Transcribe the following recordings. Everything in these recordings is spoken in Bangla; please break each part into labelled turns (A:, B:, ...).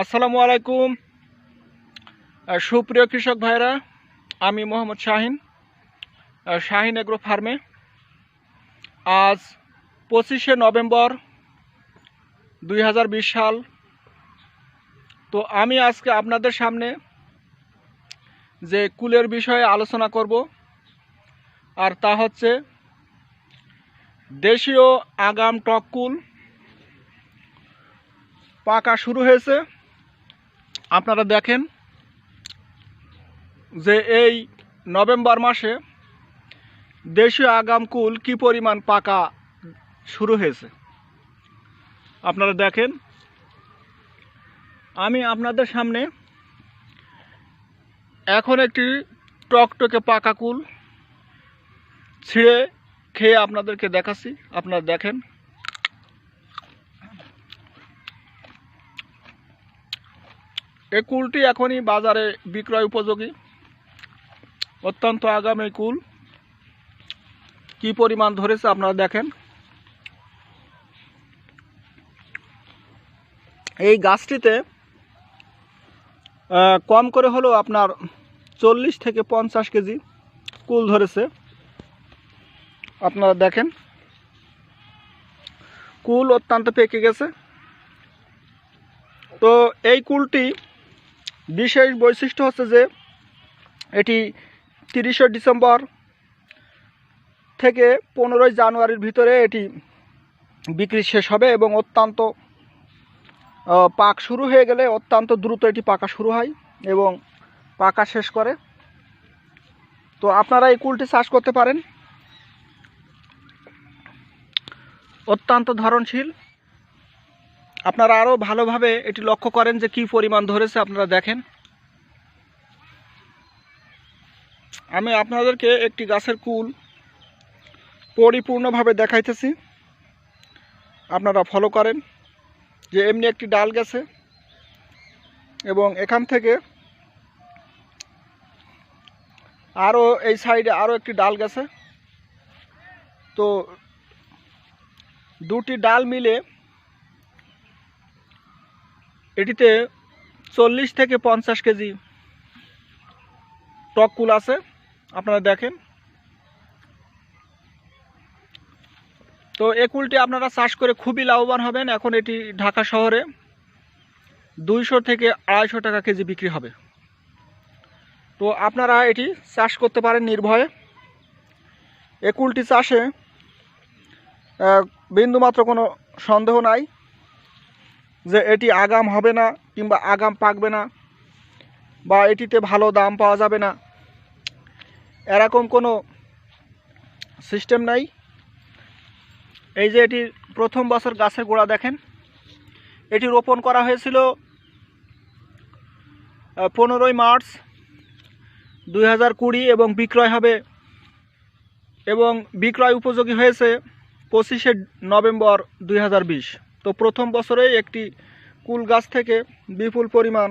A: আসসালামু আলাইকুম। সুপ্রিয় কৃষক ভাইরা, আমি মোহাম্মদ শাহিন শাহিন এগ্রো ফার্মে আজ পঁচিশে নভেম্বর দুই হাজার বিশ সাল। তো আমি আজকে আপনাদের সামনে যে কুলের বিষয়ে আলোচনা করব, আর তা হচ্ছে দেশীয় আগাম টক কুল পাকা শুরু হয়েছে। আপনারা দেখেন যে এই নভেম্বর মাসে দেশীয় আগাম কুল কি পরিমাণ পাকা শুরু হয়েছে? আপনারা দেখেন, আমি আপনাদের সামনে এখন একটি টকটকে পাকা কুল ছিঁড়ে খেয়ে আপনাদেরকে দেখাচ্ছি। আপনারা দেখেন এই কুলটি এখনই বাজারে বিক্রয় উপযোগী। অত্যন্ত আগাম কুল। কি পরিমাণ ধরেছে আপনারা দেখেন। এই গাছটিতে কম করে হলেও আপনার চল্লিশ থেকে পঞ্চাশ কেজি কুল ধরেছে। আপনারা দেখেন। কুল অত্যন্ত পেকে গেছে। তো এই কুলটি বিশেষ বৈশিষ্ট্য হচ্ছে যে, এটি তিরিশে ডিসেম্বর থেকে পনেরোই জানুয়ারির ভিতরে এটি বিক্রি শেষ হবে এবং অত্যন্ত পাক শুরু হয়ে গেলে অত্যন্ত দ্রুত এটি পাকা শুরু হয় এবং পাকা শেষ করে। তো আপনারা এই কুলটি চাষ করতে পারেন। অত্যন্ত ধরনশীল। আপনারা আরও ভালোভাবে এটি লক্ষ্য করেন যে কি পরিমাণ ধরেছে আপনারা দেখেন। আমি আপনাদেরকে একটি গাছের কুল পরিপূর্ণভাবে দেখাইতেছি। আপনারা ফলো করেন যে এমনি একটি ডাল গেছে এবং এখান থেকে আরও এই সাইডে আরও একটি ডাল গেছে। তো দুটি ডাল মিলে এটিতে চল্লিশ থেকে পঞ্চাশ কেজি টক কুল আছে, আপনারা দেখেন। তো এ কুলটি আপনারা চাষ করে খুবই লাভবান হবেন, এখন এটি ঢাকা শহরে দুইশো থেকে আড়াইশো টাকা কেজি বিক্রি হবে। তো আপনারা এটি চাষ করতে পারেন নির্ভয়ে। এ কুলটি চাষে বিন্দুমাত্র কোনো সন্দেহ নাই। যে এটি আগাম হবে না কিংবা আগাম পাকবে না, বা এটিতে ভালো দাম পাওয়া যাবে না। এরকম কোনো সিস্টেম নাই। এই যে এটি প্রথম বছর গাছের গোড়া দেখেন, এটি রোপণ করা হয়েছিল পনেরোই মার্চ দুই হাজার কুড়ি এবং বিক্রয় হবে এবং বিক্রয় উপযোগী হয়েছে পঁচিশে নভেম্বর দুই হাজার বিশ। তো প্রথম বছরেই একটি কুল গাছ থেকে বিপুল পরিমাণ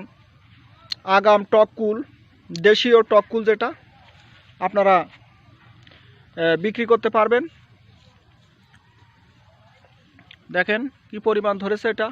A: আগাম টক কুল, দেশীয় টক কুল যেটা, আপনারা বিক্রি করতে পারবেন। দেখেন কি পরিমাণ ধরেছে এটা।